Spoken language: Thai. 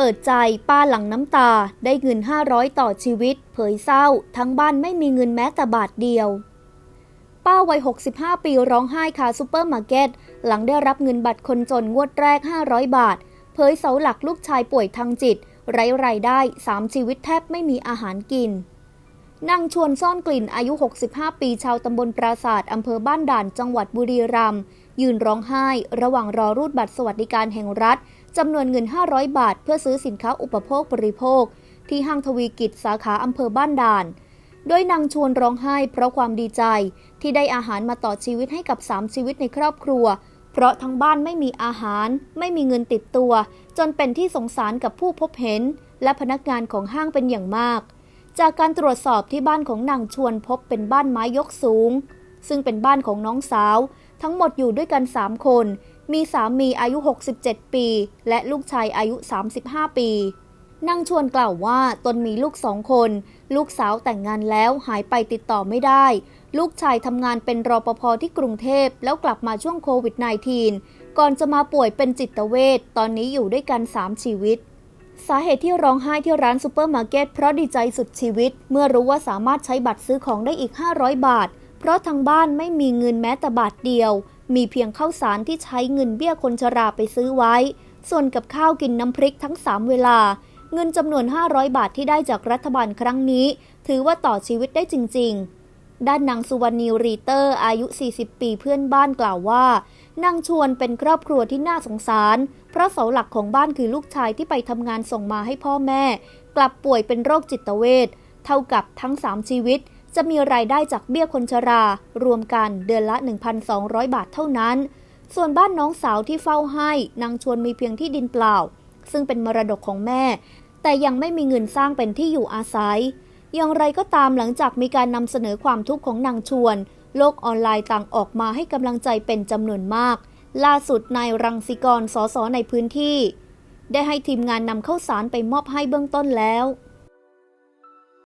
เปิดใจป้าหลังน้ำตาได้เงิน 500 ต่อชีวิต เผยเศร้า ทั้งบ้านไม่มีเงินแม้แต่บาทเดียว ป้าวัย 65 ปีร้องไห้คาซูเปอร์มาร์เก็ต หลังได้รับเงินบัตรคนจนงวดแรก 500 บาท เผยเสาหลักลูกชายป่วยทางจิต ไร้รายได้ 3 ชีวิตแทบไม่มีอาหารกิน นางชวนซ่อนกลิ่นอายุ 65 ปีชาวตำบลปราศาสตร์อำเภอบ้านด่านจังหวัดบุรีรัมย์ยืนร้องไห้ ระหว่างรอรูดบัตรสวัสดิการแห่งรัฐจำนวนเงิน 500 บาท เพื่อซื้อสินค้าอุปโภคบริโภค ที่ห้างทวีกิจสาขาอำเภอบ้านด่าน โดยนางชวนร้องไห้ เพราะความดีใจที่ได้อาหารมาต่อชีวิตให้กับ 3 ชีวิตในครอบครัว เพราะทั้งบ้านไม่มีอาหาร ไม่มีเงินติดตัว จนเป็นที่สงสารกับผู้พบเห็น และพนักงานของห้างเป็นอย่างมาก จากการตรวจสอบที่บ้านของนางชวนพบเป็นบ้านไม้ยกสูง ซึ่งเป็นบ้านของน้องสาว ทั้งหมดอยู่ด้วยกัน 3 คน มีสามีอายุ 67 ปี และลูกชายอายุ 35 ปีนางชวนกล่าวว่าตนมีลูกสองคน ลูกสาวแต่งงานแล้วหายไปติดต่อไม่ได้ ลูกชายทำงานเป็นรอปภที่กรุงเทพแล้วกลับมาช่วงโควิด -19 ก่อนจะมาป่วยเป็นจิตเวชตอนนี้อยู่ด้วยกัน 3 ชีวิต สาเหตุที่ร้องไห้ที่ร้านซูเปอร์มาร์เก็ตเพราะดีใจสุดชีวิต เมื่อรู้ว่าสามารถใช้บัตรซื้อของได้อีก 500 บาท เพราะทางบ้านไม่มีเงินแม้แต่บาทเดียว มีเพียงข้าวสารที่ใช้เงินเบี้ยคนชราไปซื้อไว้ ส่วนกับข้าวกินน้ำพริกทั้ง 3 เวลา เงินจำนวน 500 บาทที่ได้จากรัฐบาลครั้งนี้ ถือว่าต่อชีวิตได้จริง ๆ ด้านนางสุวรรณีรีเตอร์อายุ 40 ปีเพื่อนบ้านกล่าวว่านางชวนเป็นครอบครัวที่น่าสงสาร เพราะเสาหลักของบ้านคือลูกชายที่ไปทำงานส่งมาให้พ่อแม่ กลับป่วยเป็นโรคจิตเวชเท่ากับทั้ง 3 ชีวิต จะมีรายได้จากเบี้ยคนชรา รวมกันเดือนละ 1,200 บาทเท่านั้น ส่วนบ้านน้องสาวที่เฝ้าให้นางชวนมีเพียงที่ดินเปล่า ซึ่งเป็นมรดกของแม่ แต่ยังไม่มีเงินสร้างเป็นที่อยู่อาศัย อย่างไรก็ตามหลังจากมีการนำเสนอความทุกข์ของนางชวน โลกออนไลน์ต่างออกมาให้กำลังใจเป็นจำนวนมาก ล่าสุดนายรังสิกรสสในพื้นที่ ได้ให้ทีมงานนำข้าวสารไปมอบให้เบื้องต้นแล้ว